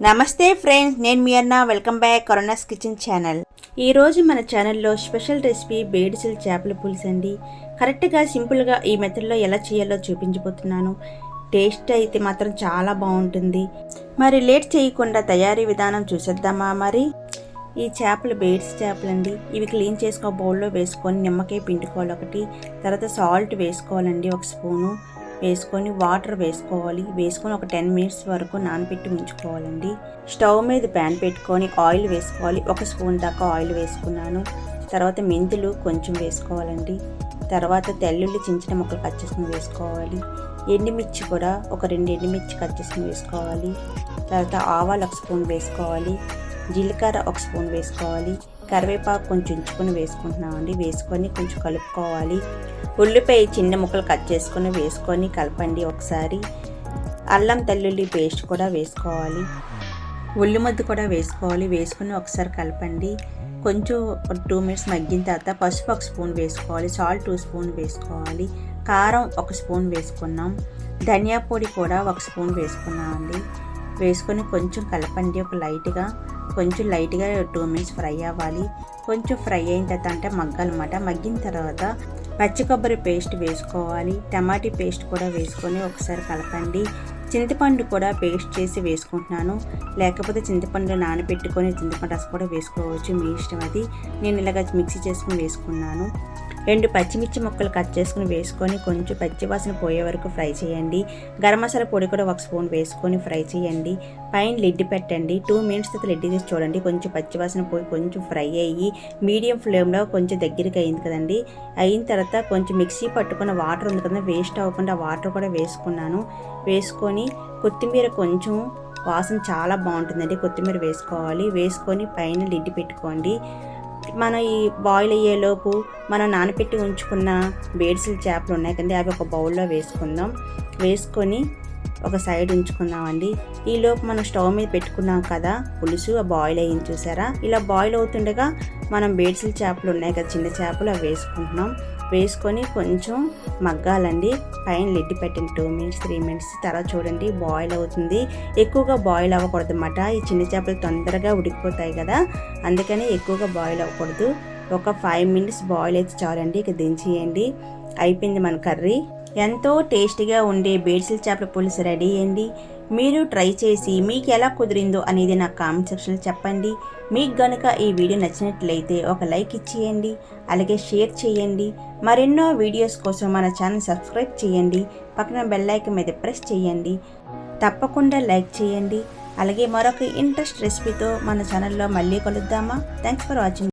నమస్తే ఫ్రెండ్స్ నేను మీ అన్న. Welcome back korunas kitchen channel. ఈరోజు మన ఛానల్లో స్పెషల్ రెసిపీ బేడిసిల్ చేపల పులుసు అండి. కరెక్ట్గా సింపుల్గా ఈ మెథడ్లో ఎలా చేయాలో చూపించబోతున్నాను. టేస్ట్ అయితే మాత్రం చాలా బాగుంటుంది. మరి లేట్ చేయకుండా తయారీ విధానం చూసేద్దామా మరి? ఈ చేపలు బేడ్స్ చేపలండి ఇవి క్లీన్ చేసుకో బౌల్లో వేసుకొని నిమ్మకాయ పిండుకోవాలి ఒకటి. తర్వాత సాల్ట్ వేసుకోవాలండి ఒక స్పూను. వేసుకొని వాటర్ వేసుకోవాలి. వేసుకొని ఒక టెన్ మినిట్స్ వరకు నానబెట్టి ఉంచుకోవాలండి స్టవ్ మీద ప్యాన్ పెట్టుకొని ఆయిల్ వేసుకోవాలి. ఒక స్పూన్ దాకా ఆయిల్ వేసుకున్నాను. తర్వాత మెంతులు కొంచెం వేసుకోవాలండి. తర్వాత తెల్లుల్లి చించిన ముక్కలు కట్ చేసుకుని వేసుకోవాలి. ఎండుమిర్చి కూడా ఒక రెండు ఎండుమిర్చి కట్ చేసుకుని వేసుకోవాలి. తర్వాత ఆవాలు ఒక స్పూన్ వేసుకోవాలి. జీలకర్ర ఒక స్పూన్ వేసుకోవాలి. కరివేపాకు కొంచెం ఉంచుకొని వేసుకుంటున్నామండి. వేసుకొని కొంచెం కలుపుకోవాలి. ఉల్లిపాయ చిన్న ముక్కలు కట్ చేసుకొని వేసుకొని కలపండి ఒకసారి. అల్లం తెల్లుల్లి పేస్ట్ కూడా వేసుకోవాలి. ఉల్లి ముద్ద కూడా వేసుకోవాలి. వేసుకొని ఒకసారి కలపండి. కొంచెం టూ మినిట్స్ మగ్గిన తర్వాత పసుపు ఒక స్పూన్ వేసుకోవాలి. సాల్ట్ టూ స్పూన్ వేసుకోవాలి. కారం ఒక స్పూన్ వేసుకున్నాం. ధనియా పొడి కూడా ఒక స్పూన్ వేసుకున్నామండి. వేసుకొని కొంచెం కలపండి ఒక లైట్గా. కొంచెం లైట్గా టూ మినిట్స్ ఫ్రై అవ్వాలి. కొంచెం ఫ్రై అయిన తర్వాత అంటే మగ్గాలన్నమాట. మగ్గిన తర్వాత పచ్చి కొబ్బరి పేస్ట్ వేసుకోవాలి. టమాటీ పేస్ట్ కూడా వేసుకొని ఒకసారి కలపండి. చింతపండు కూడా పేస్ట్ చేసి వేసుకుంటున్నాను. లేకపోతే చింతపండు నానబెట్టుకొని చింతపండు రసం కూడా వేసుకోవచ్చు. మీ ఇష్టం అది. నేను ఇలాగ మిక్సీ చేసుకుని వేసుకున్నాను. రెండు పచ్చిమిర్చి ముక్కలు కట్ చేసుకుని వేసుకొని కొంచెం పచ్చివాసన పోయే వరకు ఫ్రై చేయండి. గరం మసాలా పొడి కూడా ఒక స్పూన్ వేసుకొని ఫ్రై చేయండి. పైన లిడ్ పెట్టండి. టూ మినిట్స్ తర్వాత లిడ్ తీసి చూడండి. కొంచెం పచ్చివాసన పోయి కొంచెం ఫ్రై అయ్యి మీడియం ఫ్లేమ్లో కొంచెం దగ్గరికి అయింది కదండి. అయిన తర్వాత కొంచెం మిక్సీ పట్టుకున్న వాటర్ ఉంది కదా వేస్ట్ అవ్వకుండా వాటర్ కూడా వేసుకున్నాను. వేసుకొని కొత్తిమీర కొంచెం వాసన చాలా బాగుంటుందండి. కొత్తిమీర వేసుకోవాలి. వేసుకొని పైన లిడ్ పెట్టుకోండి. మనం ఈ బాయిల్ అయ్యేలోపు మనం నానబెట్టి ఉంచుకున్న బేడ్సిల్ చేపలు ఉన్నాయి కదండి అవి ఒక బౌల్లో వేసుకుందాం. వేసుకొని ఒక సైడ్ ఉంచుకుందామండి. ఈలోపు మనం స్టవ్ మీద పెట్టుకున్నాం కదా పులుసు బాయిల్ అయ్యింది చూసారా? ఇలా బాయిల్ అవుతుండగా మనం బేడ్సిల్ చేపలు ఉన్నాయి కదా చిన్న చేపలు అవి వేసుకుంటున్నాం. వేసుకొని కొంచెం మగ్గాలండి. పైన లిడ్ పెట్టండి టూ మినిట్స్ త్రీ మినిట్స్ తర్వాత చూడండి బాయిల్ అవుతుంది. ఎక్కువగా బాయిల్ అవ్వకూడదు అన్నమాట ఈ చిన్న చేపలు తొందరగా ఉడికిపోతాయి కదా. అందుకని ఎక్కువగా బాయిల్ అవ్వకూడదు. ఒక ఫైవ్ మినిట్స్ బాయిల్ అయితే చాలండి. ఇక దించేయండి. అయిపోయింది మన కర్రీ. ఎంతో టేస్టీగా ఉండే బేడ్సిల్ చేపల పులుసు రెడీ అయ్యండి మీరు ట్రై చేసి మీకు ఎలా కుదిరిందో అనేది నాకు కామెంట్ సెక్షన్లో చెప్పండి. మీకు గనుక ఈ వీడియో నచ్చినట్లయితే ఒక లైక్ ఇచ్చేయండి. అలాగే షేర్ చేయండి. మరెన్నో వీడియోస్ కోసం మన ఛానల్ సబ్స్క్రైబ్ చేయండి. పక్కన బెల్లైకన్ మీద ప్రెస్ చేయండి. తప్పకుండా లైక్ చేయండి. అలాగే మరొక ఇంట్రెస్ట్ రెసిపీతో మన ఛానల్లో మళ్ళీ కలుద్దామా? Thanks for watching.